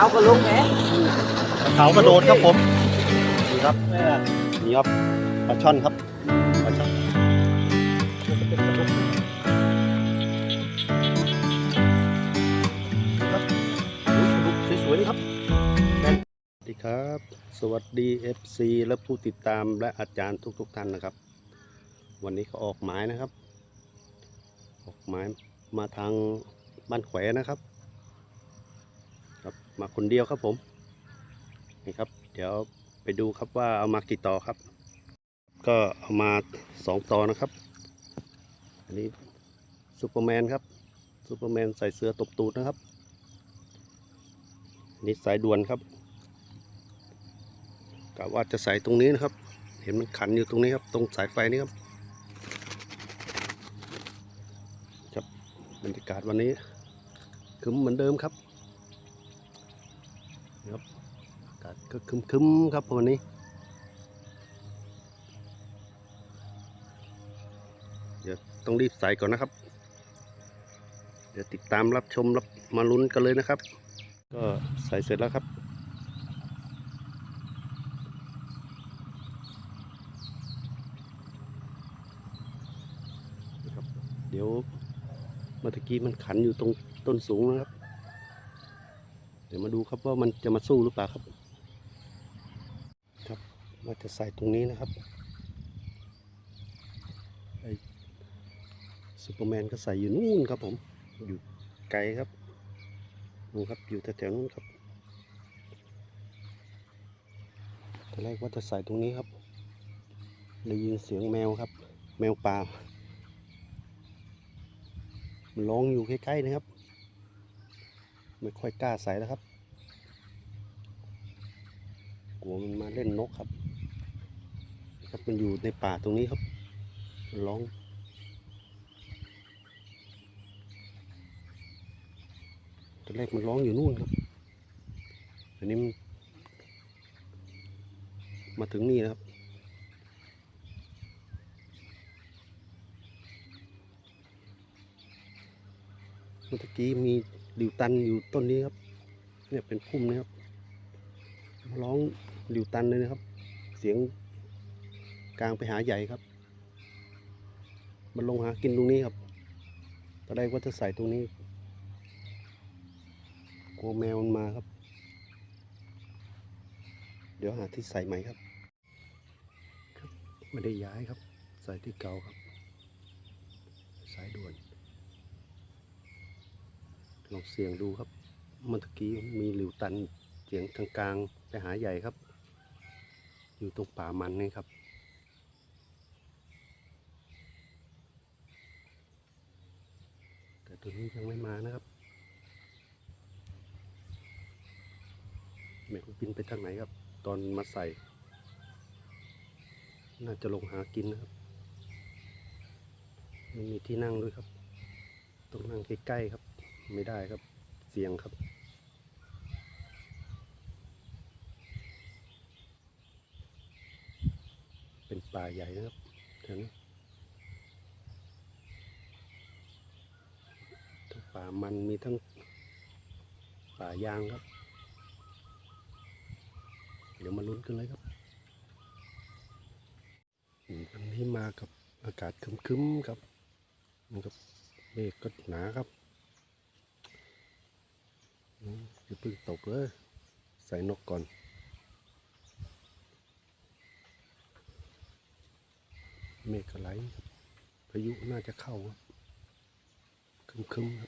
ขาวก็ลงแหมเขากระโดดครับผมนี่ครับนี่ครับปลาช่อนครับปลาช่อนครับโอ้ยปลาดุกสวยๆนี่ครับสวัสดีครับ สวัสดี FC และผู้ติดตามและอาจารย์ทุกๆท่านนะครับ วันนี้ก็ออกหมายนะครับ ออกหมายมาทางบ้านแขวนะครับครับ มาคนเดียวครับผมนี่ครับ เดี๋ยวไปดูครับว่าเอามากี่ต่อครับ ก็เอามาสองต่อนะครับ อันนี้ซูเปอร์แมนครับซูเปอร์แมนใส่เสื้อตบตูดนะครับอันนี่สายด่วนครับกะว่าจะใส่ตรงนี้นะครับ เห็นมันขันอยู่ตรงนี้ครับ ตรงสายไฟนี่ครับครับบรรยากาศวันนี้ครึ้มเหมือนเดิมครับนี่ครับ อา กาศก็คึมๆครับวันนี้เดี๋ยวต้องรีบใส่ก่อนนะครับ เดี๋ยวติดตามรับชมรับมาลุ้นกันเลยนะครับ ก็ใส่เสร็จแล้วครับเดี๋ยวเมื่อกี้มันขันอยู่ตรงต้นสูงนะครับ เดี๋ยวมาดูครับว่ามันจะมาสู้หรือเปล่าครับ ว่าจะใส่ตรงนี้นะครับไอซูเปอร์แมนก็ใส่อยู่นู่นครับผม อยู่ไกลครับนู่นครับ อยู่แถวๆนู้นครับตอนแรกว่าจะใส่ตรงนี้ครับได้ยินเสียงแมวครับ แมวป่ามันร้องอยู่ใกล้ๆนะครับ ไม่ค่อยกล้าใส่แล้วครับ กลัวมันมาเล่นนกครับ ครับมันอยู่ในป่าตรงนี้ครับมันร้องตอนแรกมันร้องอยู่นู่นครับอันนี้มมาถึงนี่นะครับเมื่อกี้มีดิวตันอยู่ต้นนี้ครับ เนี่ยเป็นพุ่มนะครับ ร้องดิวตันเลยนะครับ เสียง กลางไปหาใหญ่ครับ มันลงหากินตรงนี้ครับตอนแรกว่าจะใส่ตรงนี้ กลัวแมวมันมาครับ เดี๋ยวหาที่ใส่ใหม่ครับครับไม่ได้ย้ายครับ ใส่ที่เก่าครับ สายด่วน ลองเสียงดูครับ เมื่อกี้มีหลิวตันเสียงทางกลางไปหาใหญ่ครับ อยู่ตรงป่ามันนี่ครับ ตัวนี้ยังไม่มานะครับแม่คุณบินไปทางไหนครับ ตอนมาใส่ น่าจะลงหากินนะครับมันมีที่นั่งด้วยครับ ต้องนั่งใกล้ๆครับ ไม่ได้ครับ เสียงครับเป็นป่าใหญ่นะครับแถวนี้ทั้ง ป่ามันมีทั้งป่ายางครับ เดี๋ยวมาลุ้นกันเลยครับอันนี้มากับอากาศครึ้มๆครับมันก็เมฆก็หนาครับอืมอย่าเพิ่งตกเลย ใส่นกก่อนเมฆก็ไหลพายุน่าจะเข้าครับคึมๆครับ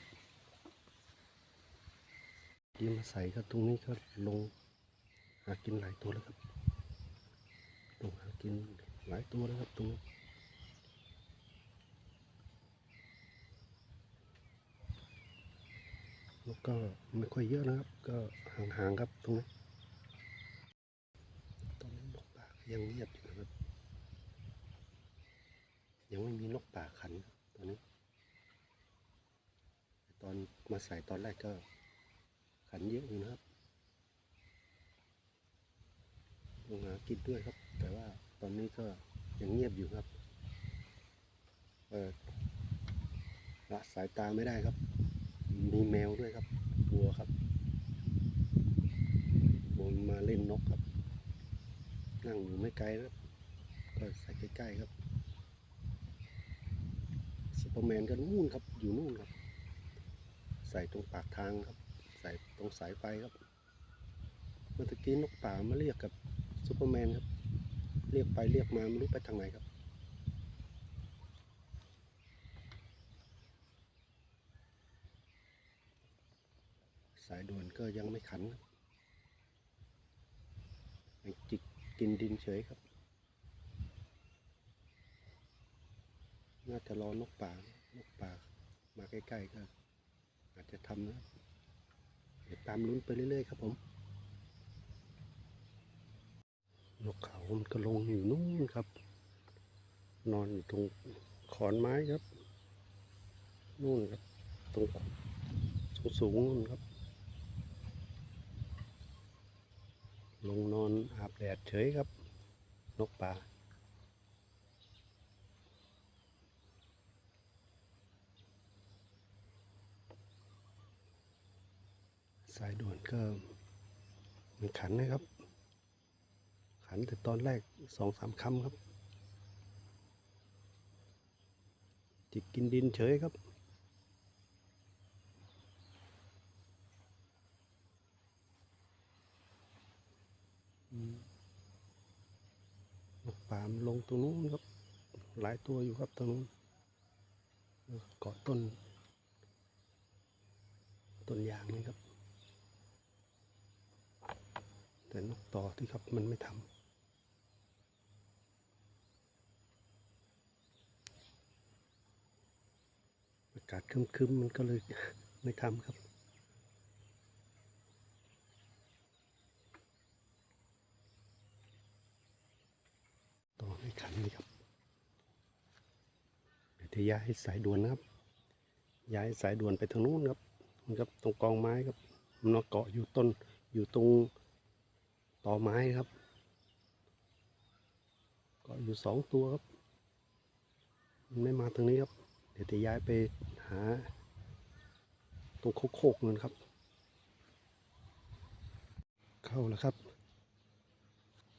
ที่มาใส่ก็ตรงนี้ก็ลงหากินหลายตัวแล้วครับลงหากินหลายตัวแล้วครับตรงนี้แล้วก็ไม่ค่อยเยอะนะครับ ก็ห่างๆครับตรงนี้ตอนนี้นกป่ายังเงียบอยู่นะครับ ยังไม่มีนกป่าขันตอนนี้ ตอนมาใส่ตอนแรกก็ ขันเยอะอยู่นะครับลงหากินด้วยครับ แต่ว่าตอนนี้ก็ยังเงียบอยู่ครับเออละสายตาไม่ได้ครับ มีแมวด้วยครับวัวครับนกครับ นั่งอยู่ไม่ไกลครับ ก็ใส่ใกล้ๆครับซูเปอร์แมนก็นู่นครับ อยู่นู่นครับ ใส่ตรงปากทางครับ ใส่ตรงสายไฟครับเมื่อกี้นกป่ามาเรียกกับซูเปอร์แมนครับ เรียกไปเรียกมาไม่รู้ไปทางไหนครับสายด่วนก็ยังไม่ขันครับยังจิกกินดินเฉยครับ น่าจะรอนกป่านกป่ามาใกล้ๆก็อาจจะทำนะ ตามลุ้นไปเรื่อยๆครับผมนกเขามันก็ลงอยู่นู่นครับ นอนอยู่ตรงขอนไม้ครับ นู่นครับ ตรงสูงๆนู่นครับ ลงนอนอาบแดดเฉยครับ นกป่า สายด่วนก็มีขันนะครับ ขันแต่ตอนแรกสองสามคำครับ จิกกินดินเฉยครับอืมนกป่ามนลงตรงนู้นครับ หลายตัวอยู่ครับตรงนู้นเกาะต้น ต้นยางนี่ครับ แต่นกต่อที่ครับมันไม่ทำอากาศคึมๆมันก็เลยไม่ทำครับ ต่อไม่ขันนี่ครับเดี๋ยวจะย้ายสายด่วนนะครับ ย้ายสายด่วนไปทางนู้นครับครับตรงกองไม้ครับมันเกาะอยู่ต้นอยู่ตรง ต่อไม้ครับกาะอยู่สองตัวครับมันไม่มาทางนี้ครับ เดี๋ยวจะย้ายไปหา ตรงโคกๆนั่นครับ เข้าแล้วครับ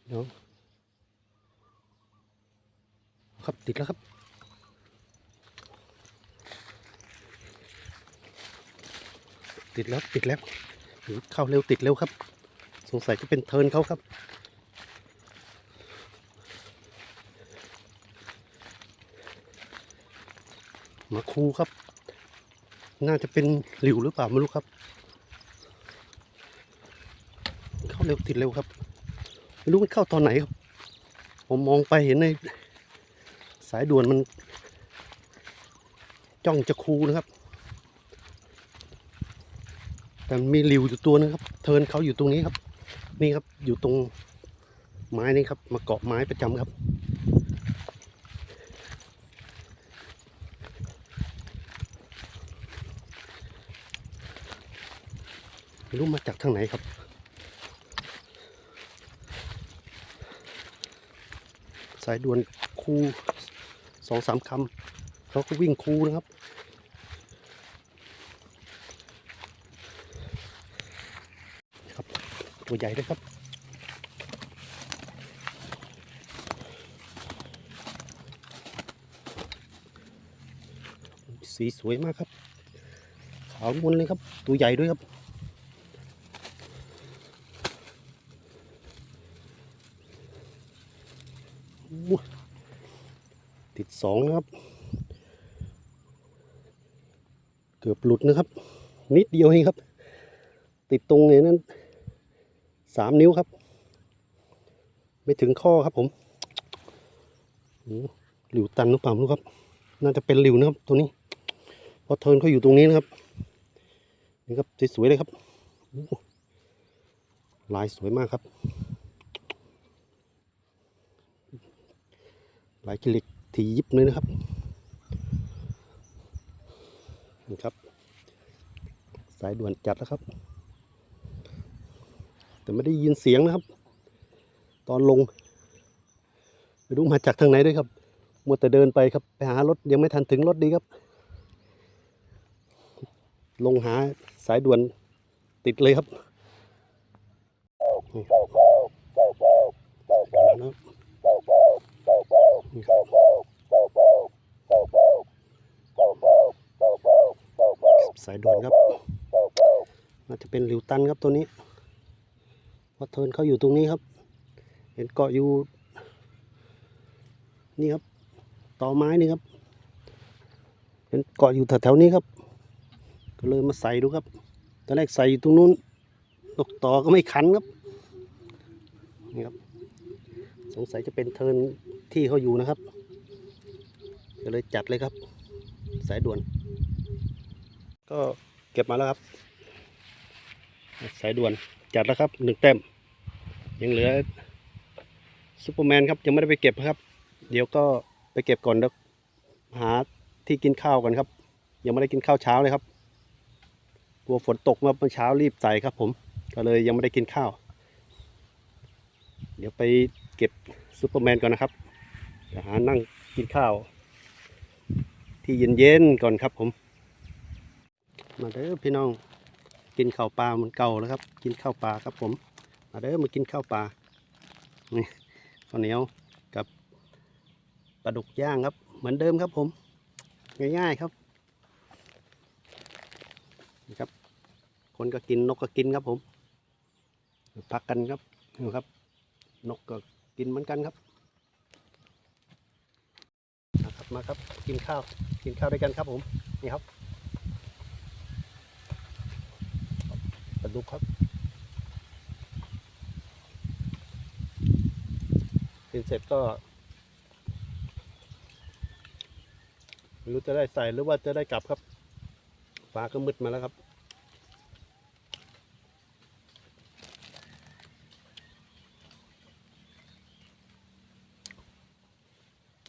เดี๋ยวครับติดแล้วครับติดแล้วติดแล้วเข้าเร็วติดเร็วครับ สงสัยจะเป็นเทินเขาครับ มาคูครับ น่าจะเป็นหลิวหรือเปล่าไม่รู้ครับ เข้าเร็วติดเร็วครับ ไม่รู้มันเข้าตอนไหนครับ ผมมองไปเห็นในสายด่วนมัน จ้องจะคูนะครับแต่มีหลิวอยู่ตัวนึงครับ เทินเขาอยู่ตรงนี้ครับ นี่ครับอยู่ตรงไม้นี่ครับ มาเกาะไม้ประจำครับ รู้มาจากทางไหนครับสายด่วนคูสองสามคำเขาก็วิ่งคูนะครับ ตัวใหญ่เลยครับ สีสวยมากครับ ขาวนวลเลยครับ ตัวใหญ่ด้วยครับติดสองนะครับ เกือบหลุดนะครับ นิดเดียวเองครับ ติดตรงนี้นั้น สามนิ้วครับ ไม่ถึงข้อครับผมหลิวตันหรือเปล่าไม่รู้ครับ น่าจะเป็นหลิวนะครับ ตัวนี้เพราะเทิร์นเขาอยู่ตรงนี้นะครับ นี่ครับสวยๆเลยครับลายสวยมากครับลายกิเล็กทียิบเลยนะครับนี่ครับ สายด่วนจัดแล้วครับ แต่ไม่ได้ยินเสียงนะครับ ตอนลงไม่รู้มาจากทางไหนด้วยครับมัวแต่เดินไปครับไปหารถยังไม่ทันถึงรถดีครับ ลงหาสายด่วนติดเลยครับสายด่วนครับน่าจะเป็นหลิวตันครับตัวนี้ พราะเทินเขาอยู่ตรงนี้ครับ เห็นเกาะอยู่ นี่ครับ ต่อไม้นี่ครับ เห็นเกาะอยู่แถวๆนี้ครับ ก็เลยมาใส่ดูครับ ตอนแรกใส่อยู่ตรงนู้นนกต่อก็ไม่ขันครับ นี่ครับ สงสัยจะเป็นเทินที่เขาอยู่นะครับ ก็เลยจัดเลยครับ สายด่วน ก็เก็บมาแล้วครับ สายด่วนจัดแล้วครับหนึ่งแต้ม ยังเหลือซูเปอร์แมนครับยังไม่ได้ไปเก็บครับ เดี๋ยวก็ไปเก็บก่อนเดี๋ยวหาที่กินข้าวกันครับ ยังไม่ได้กินข้าวเช้าเลยครับกลัวฝนตกเมื่อเช้ารีบใส่ครับผมก็เลยยังไม่ได้กินข้าว เดี๋ยวไปเก็บซูเปอร์แมนก่อนนะครับเดี๋ยวหานั่งกินข้าว ที่เย็นๆก่อนครับผม มาเด้อพี่น้องกินข้าวปลาเหมันเก่าแล้วครับ กินข้าวปลาครับผม มาเด้อมากินข้าวปลานี่ข้าวเหนียวกับปลาดุกย่างครับ เหมือนเดิมครับผม ง่ายๆครับนี่ครับ คนก็กินนกก็กินครับผมพักกันครับนี่ครับ นกก็กินเหมือนกันครับนะครับมาครับกินข้าวกินข้าวด้วยกันครับผมนี่ครับปลาดุกครับ กินเสร็จก็ไม่รู้จะได้ใส่หรือว่าจะได้กลับครับฟ้าก็มืดมาแล้วครับ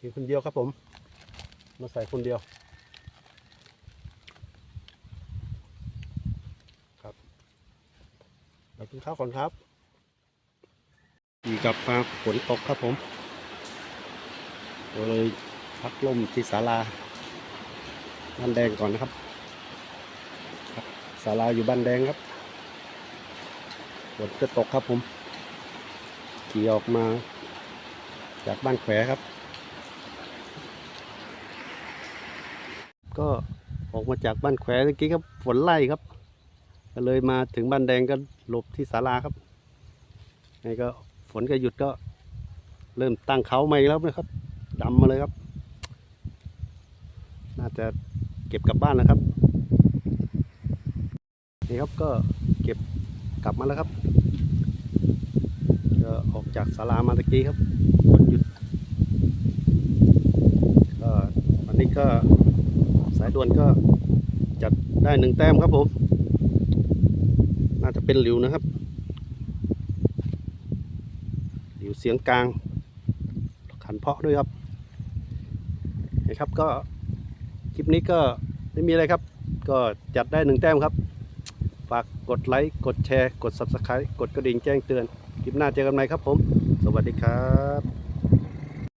กินคนเดียวครับผม มาใส่คนเดียว ครับเรากินข้าวก่อนครับ กับมาฝนตกครับผมก็เลยพักลมที่ศาลาบ้านแดงก่อนนะครับศาลาอยู่บ้านแดงครับฝนจะตกครับผมขี่ออกมาจากบ้านแขวครับ ก็ออกมาจากบ้านแขวเมื่อกี้ครับฝนไล่ครับ ก็เลยมาถึงบ้านแดงก็หลบที่ศาลาครับนี่ก็ ฝนก็หยุดก็ เริ่มตั้งเขาใหม่แล้วนะครับดำมาเลยครับ น่าจะเก็บกลับบ้านแล้วครับนี่ครับก็เก็บกลับมาแล้วครับก็ออกจากศาลามาตะกี้ครับฝนหยุดก็วันนี้ก็สายด่วนก็จัดได้หนึ่งแต้มครับผม น่าจะเป็นหลิวนะครับ หลิว เสียงกลาง ขันเพาะด้วยครับนะครับก็คลิปนี้ก็ไม่มีอะไรครับ ก็จัดได้หนึ่งแต้มครับ ฝากกดไลค์กดแชร์ กด Subscribe กดกระดิ่งแจ้งเตือน คลิปหน้าเจอกันใหม่ครับผม สวัสดีครับ